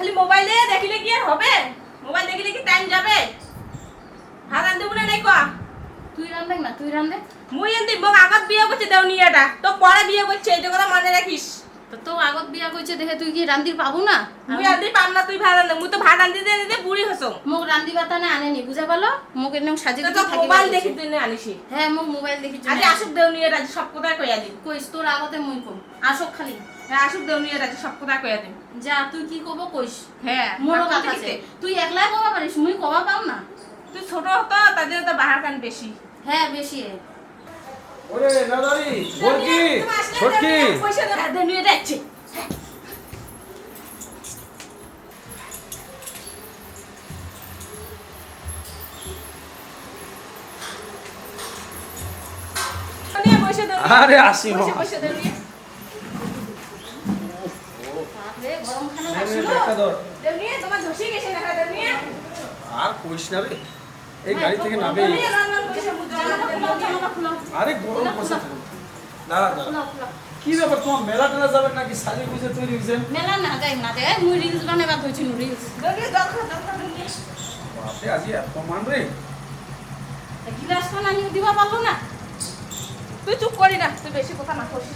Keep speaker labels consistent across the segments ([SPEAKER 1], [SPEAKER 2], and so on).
[SPEAKER 1] খালি মোবাইলে দেখিলে কি আর হবে? মোবাইল দেখিলে কি টাইম যাবে? ভাত আনতে বলে নাই কোয়া
[SPEAKER 2] তুই রান্ধে না তুই রান্ধে
[SPEAKER 1] মুই এনতি মোক আগত বিয়ে করছে দেউনিয়াটা তো পরে বিয়ে করছে এইটা কথা মনে রাখিস
[SPEAKER 2] তো তো আগত বিয়া করছে দেখে তুই কি রান্ধির পাবো না?
[SPEAKER 1] মুই আনতে পাম না তুই ভাত আনতে। মুই তো ভাত আনতে দে দিতে বুড়ি হসম
[SPEAKER 2] মোক রান্ধি বাতা না আনেনি বুঝা পালো? মোক এনে সাজি
[SPEAKER 1] তো মোবাইল দেখি তুই আনিছি।
[SPEAKER 2] হ্যাঁ মোক মোবাইল দেখি
[SPEAKER 1] আজ আসুক দেউনিয়াটা সব কথা কইয়া দিম
[SPEAKER 2] কইস তোর আগতে মুই কম। আসক খালি।
[SPEAKER 1] হ্যাঁ আসুক দেউনিয়াটা সব কথা কইয়া দিম
[SPEAKER 2] যা তুই কি কব কইস?
[SPEAKER 1] হ্যাঁ ভাত
[SPEAKER 2] কথা আছে। তুই একলাই কবা পারিস মুই কবা পাম না।
[SPEAKER 1] তুই ছোট তো তাদের তো বাহার কান বেশি।
[SPEAKER 2] হ্যাঁ বেশি।
[SPEAKER 3] ওরে নাদারি বলকি ছটকি
[SPEAKER 1] পয়সা দে নিয়ে পয়সা দে
[SPEAKER 3] আরে আসি
[SPEAKER 1] পয়সা দে নিয়ে
[SPEAKER 2] বাপরে গরম লাগছিল
[SPEAKER 3] দেখা ধর।
[SPEAKER 1] দে নিয়ে তোমার ধসি গেছে না দে নিয়ে?
[SPEAKER 3] আর কইস না রে। এই গাড়ি থেকে নামে। আরে গরম বসে দাঁড়া দাঁড়া। কি ব্যাপার তোমার মেলা টেলা যাবেন নাকি? সাজি বুঝে তৈরি হয়েছেন
[SPEAKER 2] মেলা না যাই না যাই। মুই রিলস বানাবার ধরছি রিলস
[SPEAKER 3] বাপরে আজি এত মান রে।
[SPEAKER 2] গিলাস আনি দিবা পারল না?
[SPEAKER 1] তুই চুপ করি না তুই বেশি কথা না করিস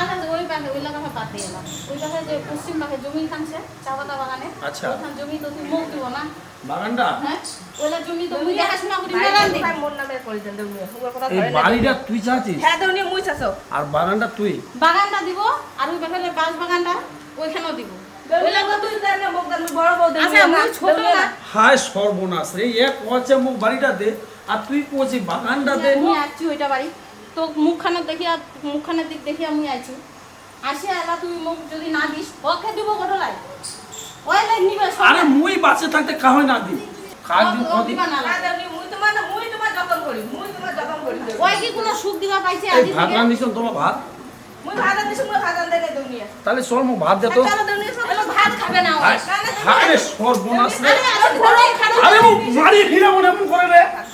[SPEAKER 2] আচ্ছা ওই পাশে ওই লাগা বাদ দিয়ে এলাম। ওই পাশে যে পশ্চিম পাশে জমি থাকছে চা পাতা বাগানে
[SPEAKER 3] আচ্ছা।
[SPEAKER 2] ওখান জমি তো তুই মুখ দিব না।
[SPEAKER 3] বাগানটা?
[SPEAKER 2] হ্যাঁ ওইলা জমি তো মুই
[SPEAKER 1] দুনিয়া
[SPEAKER 2] দেখাশোনা করি
[SPEAKER 1] বাইরে
[SPEAKER 2] দি
[SPEAKER 1] কোথায় নামে করি দেন দুনিয়া ওগুলো কথা
[SPEAKER 3] এই
[SPEAKER 1] ধরে
[SPEAKER 3] বাড়িটা তুই চাচ্ছিস?
[SPEAKER 1] হ্যাঁ দুনিয়া মুই চাছো
[SPEAKER 3] আর বাগানটা তুই?
[SPEAKER 2] বাগানটা দিব আর ওই পাশে বাঁশ বাগানটা ওইখানেও দিব।
[SPEAKER 1] ওই লাগা তুই জানে মুখ দান বড় বউ দেন
[SPEAKER 2] আচ্ছা, মুই ছোট না।
[SPEAKER 3] হায় সর্বনাশ রে এক মুখ বাড়িটা দে আর তুই কছি বাগানটা দে।
[SPEAKER 2] মুই আসছি ওইটা বাড়ি। তো মুখখানে দেখিয়া মুখখানের দিক দেখিয়া মুই আইছি। আসি এলা তুই মুখ যদি না দিস ওকে দিব কটলাই ওই লাইন নিবে
[SPEAKER 3] আরে মুই বাঁচে থাকতে কাহই না দি
[SPEAKER 2] না
[SPEAKER 1] না
[SPEAKER 2] লাগে।
[SPEAKER 1] মুই তোমার না মুই তোমার যতন করি মুই তোমার যতন করি।
[SPEAKER 2] ওই কি কোনো সুখ দিবা পাইছে আজি
[SPEAKER 3] ভাত
[SPEAKER 2] থেকে?
[SPEAKER 3] রান্ধিছ তোমার ভাত?
[SPEAKER 1] মুই ভাত আনতে মুই ভাত আনতে নাই দুনিয়া।
[SPEAKER 3] তাহলে চল মুখ ভাত দে তো।
[SPEAKER 1] চলো দুনিয়া
[SPEAKER 2] এলো ভাত খাবে না।
[SPEAKER 3] হায় হায় সর্বনাশ রে।
[SPEAKER 2] আরে
[SPEAKER 3] আরে মুখ মারি ফিরে মনে মন করে রে।
[SPEAKER 2] আরে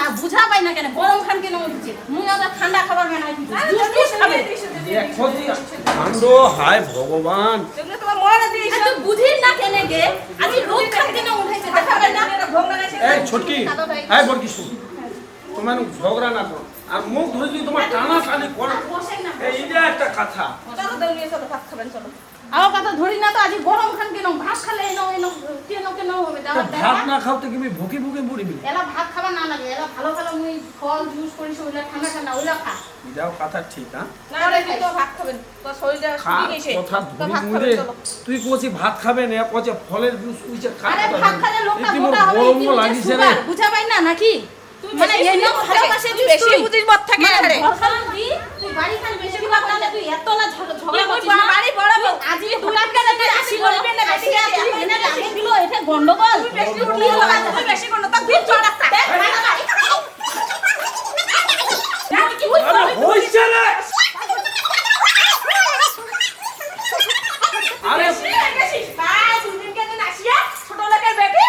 [SPEAKER 2] না বুঝা পাই না কেন? গরম খান কেন উঠছে মুই আবার ঠান্ডা খাবার বানাই
[SPEAKER 3] দি হায় ভগবান।
[SPEAKER 2] বুঝিস না কেন গে? আজি রোগ খান কেন উঠাইছে দেখা পাই না
[SPEAKER 1] ভোগনা নাই
[SPEAKER 3] এই ছটকি এই বলকি শুন। তোমার ঝগড়া না করো। আর মুখ ধরে যদি তোমার টানা টানি করো
[SPEAKER 2] বসে
[SPEAKER 3] এই এটা একটা কথা।
[SPEAKER 1] চলো দুনিয়া চলো ভাত খাবেন চলো।
[SPEAKER 2] আমার কথা ধরি না তো আজি গরম খান কেন ভাত খালে এনো এনো কেন কেন হবে
[SPEAKER 3] তো ভাত না খাও তো তুমি ভুকে ভুকে মরিবি
[SPEAKER 2] এলা ভাত খাবার না লাগে এলা ভালো ভালো মুই ফল জুস করিস ওইলা ঠান্ডা ঠান্ডা ওইলা খা।
[SPEAKER 3] কথা ঠিক হ্যাঁ?
[SPEAKER 1] না রে তুই তো ভাত খাবেন তোর শরীরটা শুকিয়ে গেছে।
[SPEAKER 3] কথা
[SPEAKER 1] তো
[SPEAKER 3] তুই কোচি ভাত খাবে না কোচে ফলের জুস উইছে খা
[SPEAKER 2] আরে ভাত খালে লোকটা মোটা হবে
[SPEAKER 3] লাগিছে রে?
[SPEAKER 2] বুঝা পাই না নাকি?
[SPEAKER 1] তুই
[SPEAKER 2] মানে এই
[SPEAKER 1] থাকে,
[SPEAKER 2] ভালোবাসে
[SPEAKER 1] তুই বেশি বুঝিস মদ থাকে
[SPEAKER 2] মানে
[SPEAKER 1] রে।
[SPEAKER 2] ঘর খান দি তুই বাড়ি খান বেশি ভাগ নালে তুই এতলা ঝগ- ঝগড়া
[SPEAKER 1] তুই
[SPEAKER 2] করছিস না
[SPEAKER 1] বাড়ি বড় বউ।
[SPEAKER 2] আজি
[SPEAKER 1] তুই
[SPEAKER 2] দুলাট
[SPEAKER 1] দুলাট
[SPEAKER 2] গেলে
[SPEAKER 1] গেলে
[SPEAKER 2] তুই
[SPEAKER 1] তুই
[SPEAKER 2] আসি
[SPEAKER 1] আসি
[SPEAKER 2] বলবি
[SPEAKER 1] বলবি
[SPEAKER 2] না
[SPEAKER 1] না,
[SPEAKER 2] বেশি
[SPEAKER 1] বেশি
[SPEAKER 2] আর তুই
[SPEAKER 1] আসি
[SPEAKER 2] এনে
[SPEAKER 1] বলবি
[SPEAKER 2] লাগে দিল এটা গন্ডগোল
[SPEAKER 1] তুই বেশি করলি তো বাদ, তুই বেশি করলি তো তুই চড় রাস্তা।
[SPEAKER 3] আরে হইছে রে আরে
[SPEAKER 1] বেশি হয়ে গেছিস। ভাই, দুদিনকে দিন আসিয়া, ছোট লোকের বেটি,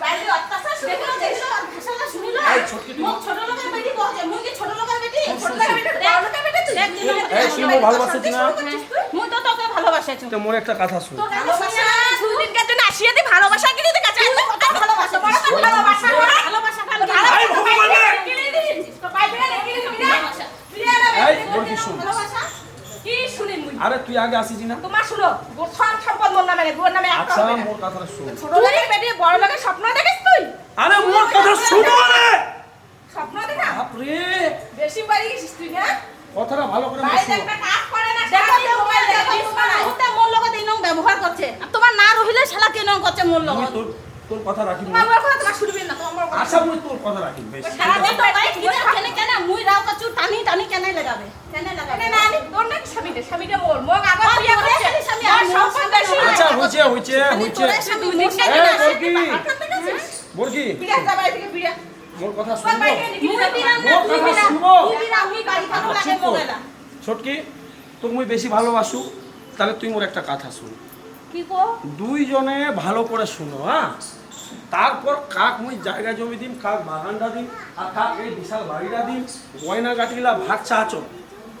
[SPEAKER 1] বাড়িতে অত্যাচার শুরু
[SPEAKER 2] দেখল
[SPEAKER 1] করে দিয়েছিস।
[SPEAKER 2] দেখল ভাষাটা শুনিলো
[SPEAKER 3] এই ছোটকি তুই-
[SPEAKER 2] মুখ ছোট লোকের বেটি কহছে মুই কি ছোট লোকের বেটি
[SPEAKER 1] ছোট লোকের বেটি, বড় লোকের বেটি তুই।
[SPEAKER 2] দেখ, দিলো
[SPEAKER 3] এই তুই মোক ভালোবাসিস না
[SPEAKER 2] মুই তো তোকে ভালোবাসেছি
[SPEAKER 3] তো মোর একটা কথা শুন
[SPEAKER 1] ভালোবাসা, দুদিনকে দিন আসিয়া দি ভালোবাসা কিনে দিতে কাছে। আর ভালোবাসা, বড় ভালোবাসা।
[SPEAKER 2] ভালোবাসা
[SPEAKER 3] ভগবান!
[SPEAKER 1] কিনে। তো কিনে
[SPEAKER 3] এই শুন
[SPEAKER 1] কি শুনি মুই?
[SPEAKER 3] তুই আগে আসিস না?
[SPEAKER 1] তোমার শুনো গোর সব সম্পদ মোর নামে গোর নামে একটা
[SPEAKER 3] আচ্ছা মোর কথাটা শুন।
[SPEAKER 1] ছোট বেটি বড় লোকের স্বপ্ন দেখিস তুই?
[SPEAKER 3] আরে মোর কথা শুনো রে!
[SPEAKER 1] স্বপ্ন দেখা?
[SPEAKER 3] বাপ রে
[SPEAKER 1] বেশি বাড়ি গেছিস তুই না
[SPEAKER 3] কথাটা ভালো করে মোর
[SPEAKER 1] করে না না।
[SPEAKER 2] মোর ব্যবহার করছে। তোমার না রহিলে শালা কেন করছে মোর লগত
[SPEAKER 3] তোর তোর কথা রাখি
[SPEAKER 1] তোমার বড় কথা তোমার শুনবি না তোমার কথা।
[SPEAKER 3] আশা করি তোর কথা রাখি বেশ।
[SPEAKER 2] সারাদিন তো ভাই কিনা কেনে কেনে মুই রাও কচু টানি টানি কেনে লাগাবে? কেনে লাগাবে?
[SPEAKER 1] না, না, আমি তোর নাকি স্বামীটা, স্বামীটা মোর। আগত
[SPEAKER 2] আমার
[SPEAKER 1] বিয়ে করছে।
[SPEAKER 2] স্বামী, আর মোর
[SPEAKER 1] সম্পদ
[SPEAKER 2] স্বামী।
[SPEAKER 3] আচ্ছা হইছে হইছে হইছে। এই
[SPEAKER 2] আসিস?
[SPEAKER 3] বলকি
[SPEAKER 1] বিড়া যা বাড়ি থেকে বিড়া।
[SPEAKER 3] মোর কথা শুনব? মোর কথা শুনব? কর। ছোটকি তোকে মুই বেশি ভালোবাসু তাহলে তুই মোর একটা কথা শুন? দুইজনে ভালো করে শুনো হ্যাঁ? তারপর কাক মুই জায়গা জমি দিম কাক বাগানটা দিম আর কাক এই বিশাল বাড়িটা দিম গয়না গাটিলা ভাগ চাচ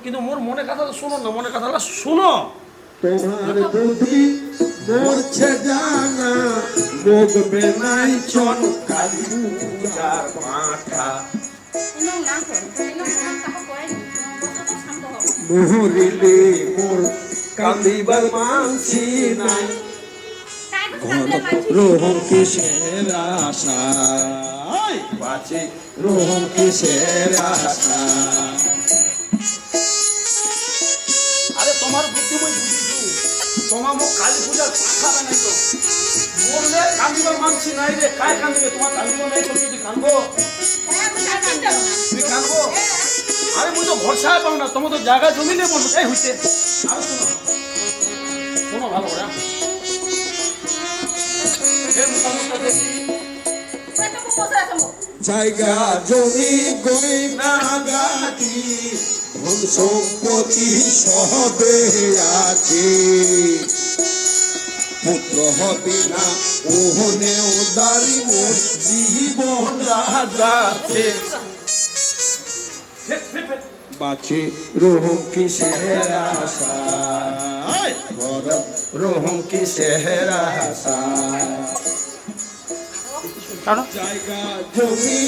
[SPEAKER 3] কিন্তু মোর মনে কথাটা শুনো না মনে কথাটা শুনো।
[SPEAKER 4] তোমার বুদ্ধি
[SPEAKER 3] মরছে জানা বগবে নাই চন কালী
[SPEAKER 2] হও
[SPEAKER 3] মোহরিলে মোর কান্দিবার মানছি নাই। রোহম কিসের আশা? বাঁচে। কিসের আশা? মোক কালী পূজার পাখা নাই তো। মরলে কান্দিবার মানছি, নাই রে, কায় কান্দিবে? তোমার কান্দিব নাই তো যদি কান্দবো?
[SPEAKER 2] হ্যাঁ
[SPEAKER 3] তুমি কান্দবো? আরে, মুই তো ভরসা পাও না, তোমার তো জায়গা জমি নেই বলব এই হইতে আরে, শোনো শোনো ভালো করে
[SPEAKER 2] মো
[SPEAKER 4] জায়গা জমি গয়না গাটি সম্পত্তি সবে আছে। পুত্র হবে না ওহনে দারি মোর জীবন
[SPEAKER 3] রাজাতে বাঁচে রোহম কি সেহেরা রোহম কি সেহেরা
[SPEAKER 4] জায়গা জমি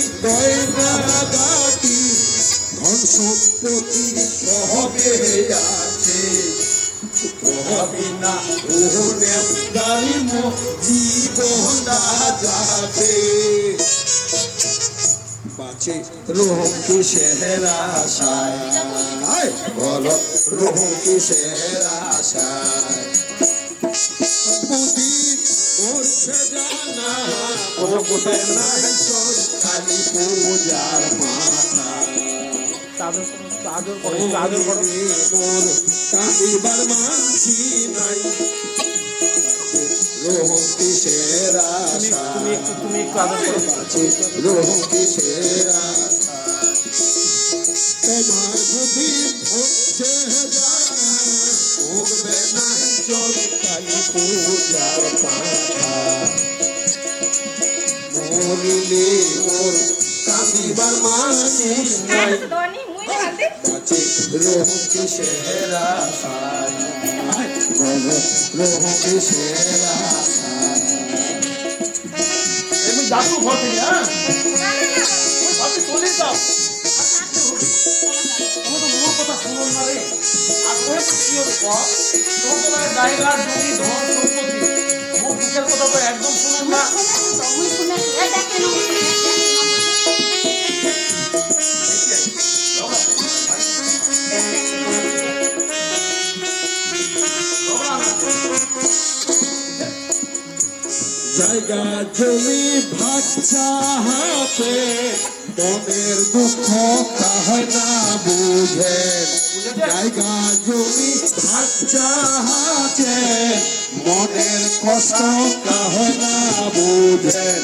[SPEAKER 4] গাটি ধন সম্পত্তি সবে আছে। পুত্র হবে না ওহনে দারি মোর জীবন রাজাতে বাঁচে
[SPEAKER 3] রোহম কি সেহেরা
[SPEAKER 4] আয় বলো রোহম কি সেরাশায় বুদ্ধি মরছে জানা ওগবে নাই চল পূজার মাথা ওরে কাঁদিবার মানছি নাই। রোহম কি সেরাশায়
[SPEAKER 3] তুমি একটু আদর করো।
[SPEAKER 4] বাঁচে রোহম কি সেরাশায় তোমার বুদ্ধি হচ্ছে জানা পূজার পাখা। মরিলে মোর কাঁদিবার নাই।
[SPEAKER 2] দনি মুই কান্দে
[SPEAKER 4] বাঁচে রোহ কিসেরা রোহ কিসেরা
[SPEAKER 3] এমনি যাব ঘর থেকে হ্যাঁ ভাবি চলে তুমি তো মোর জায়গা জমি
[SPEAKER 4] ভাগ চাহাতে মনের দুঃখ কাহে না বুঝেন জায়গা জমি ভাগ চাহাতে মনের কষ্ট কাহে না বুঝেন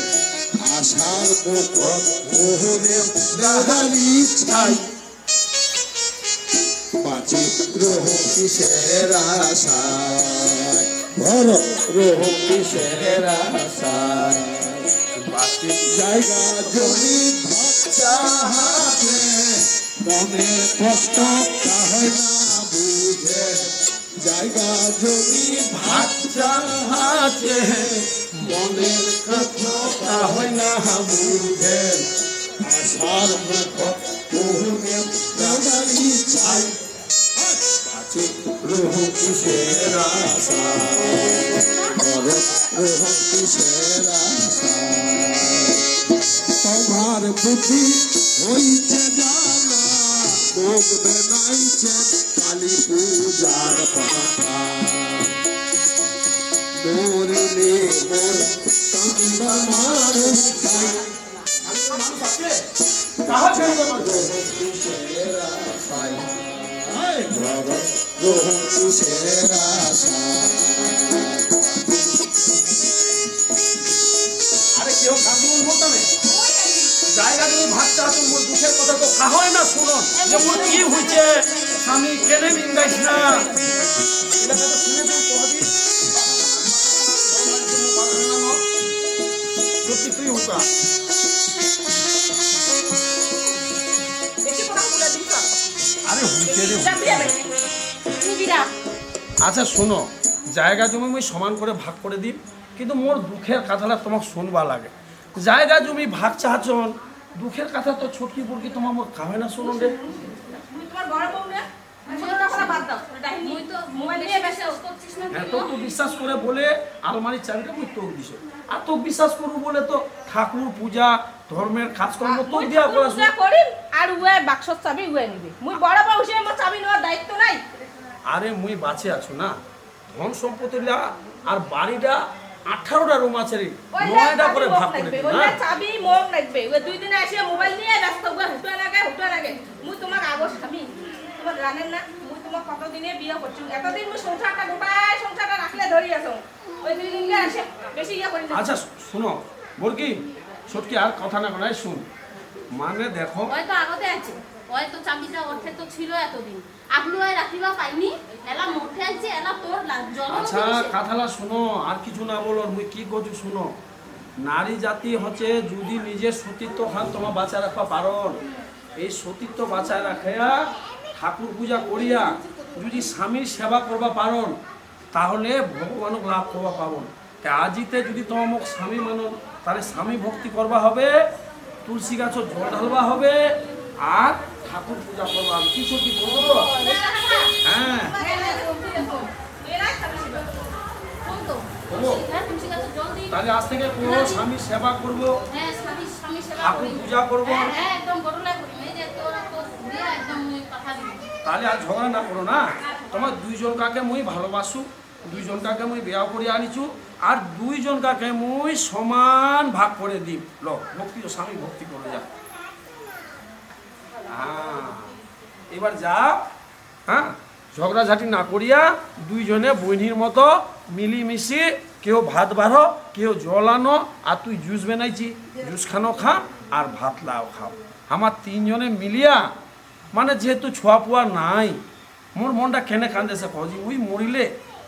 [SPEAKER 4] আশার মুখ মোহনে দাদালি ছাই। বাঁচি রোহ কিসের আশায়। রোহ কিসের আশায় বাঁচি জায়গা জমি হাতে মনের কষ্ট কাহে না বুঝে জায়গা জমি
[SPEAKER 3] বাচ্চা হাতে
[SPEAKER 4] মনের কথা হয় না বুঝে আশার মুখ চাই বাঁচি রোহ কিসের আশায় রোহ কিসের আশায় তোমার বুদ্ধি হইছে জানা ভোগবে নাইছে কালী পূজার পাতা। মরিলে মোর কান্দা মানুষ তাই
[SPEAKER 3] মানুষ আছে কাহা ছেড়ে
[SPEAKER 4] সেরা
[SPEAKER 3] আরে কেউ কান্দু বলতো না? জায়গা তুমি ভাবতে আসো মোর দুঃখের কথা তো কাহয় না শুনো। যে মোর কি হইছে? স্বামী কেনে নিন্দাইস না? এটা কথা শুনে তুমি কহবি সত্যি তুই হুকা
[SPEAKER 1] দেখি কোনা বলে দিছ
[SPEAKER 3] আরে হুইছে রে
[SPEAKER 1] চাপিয়ে বে
[SPEAKER 2] তুমি বিরা
[SPEAKER 3] আচ্ছা শোনো জায়গা জমি মুই সমান করে ভাগ করে দিম কিন্তু মোর দুঃখের কথাটা তোমাক শুনবা লাগে। জায়গা জমি ভাগ চাহছন দুঃখের কথা তো ছোটকি বুড়কি তোমার মোর কামে না শুনুন রে।
[SPEAKER 2] তো
[SPEAKER 3] এত বিশ্বাস করে বলে আলমারির চাবিটা মুই তোক দিছ। আর তোক বিশ্বাস করব বলে তো ঠাকুর পূজা ধর্মের কাজকর্ম তোক দিয়া করে
[SPEAKER 1] আর উয়ে বাক্সর চাবি উয়ে নিবে। মুই বড় বউ হিসেবে মোর চাবি নেওয়ার দায়িত্ব নাই।
[SPEAKER 3] আরে মুই বাঁচে আছো না? ধন সম্পত্তি আর বাড়িটা আঠারোটা রুম আছে রে। নয়টা করে ভাগ করে দিন হ্যাঁ
[SPEAKER 1] চাবি মোর লাগবে। ওই দুই দিনে এসে মোবাইল নিয়ে ব্যস্ত উয়ে হুটো লাগে হুটো লাগে। মুই তোমাক আগর স্বামী। তোমার জানেন না মুই তোমাক কতদিনে বিয়ে করছি? এতদিন মুই সংসারটা গোটাই সংসারটা রাখলে ধরি আছো। ওই দুই দিনকে এসে বেশি ইয়ে করি না
[SPEAKER 3] আচ্ছা শুনো বলকি ছোটকি আর কথা না কোনায় শুন। মানে দেখো
[SPEAKER 2] হয়তো আগতে আছে। হয়তো চাবিটা ওঠে তো ছিল এতদিন।
[SPEAKER 3] আচ্ছা কথালা শুনো আর কিছু না বলো মুই কি করছি শুনো। নারী জাতি হচ্ছে যদি নিজের সতীত্ব খান তোমার বাঁচায় রাখবা পারন এই সতীত্ব বাঁচায় রাখিয়া ঠাকুর পূজা করিয়া যদি স্বামীর সেবা করবা পারন তাহলে ভগবানক লাভ করবা পাবন। আজিতে যদি তোমার মুখ স্বামী মানন তাহলে স্বামী ভক্তি করবা হবে তুলসী গাছও জল ঢালবা হবে আর ঠাকুর পূজা করবা হবে কিছু কি বলব হ্যাঁ।
[SPEAKER 2] দিই
[SPEAKER 3] তাহলে আজ থেকে কোনো স্বামী সেবা করব, ঠাকুর পূজা করব। তাহলে আর ঝগড়া না করো না। তোমার দুইজন কাকে মুই ভালোবাসু, দুইজন কাকে মুই বিয়া করে আনিছু আর দুইজন কাকে মুই সমান ভাগ করে দিম। ল, ভক্তি স্বামী ভক্তি করে, যা। এবার যাও হ্যাঁ ঝগড়াঝাটি না করিয়া দুইজনে বইনির মতো মিলিমিশি কেউ ভাত বাড়ো, কেউ জল আনো, আর তুই জুস বানাইছি। জুস খানো খা, আর ভাত লাও খাও। আমার তিনজনে মিলিয়া মানে যেহেতু ছোয়া পোয়া নাই, মোর মনটা কেনে কান্দেছে কহজি? উই মরিলে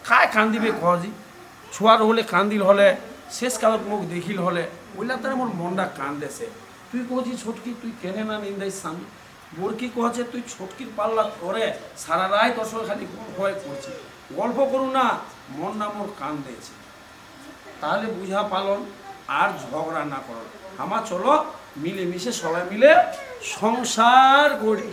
[SPEAKER 3] কায় কান্দিবে কহজি? ছোয়ার হলে কান্দিল হলে, শেষ কালত মুখ দেখিল হলে ওইলা তার মোর মনটা কান্দেছে। তুই কহছি ছোটকি, তুই কেনে না নিন্দাই স্বামী? বোরকি কহছে তুই ছটকির পাল্লা করে সারা রায় দর্শক খালি ভয় করছে গল্প করু না, মন না মোর দিয়েছে। তাহলে বুঝা পালন, আর ঝগড়া না করো। আমার চলো মিলেমিশে সবাই মিলে সংসার করি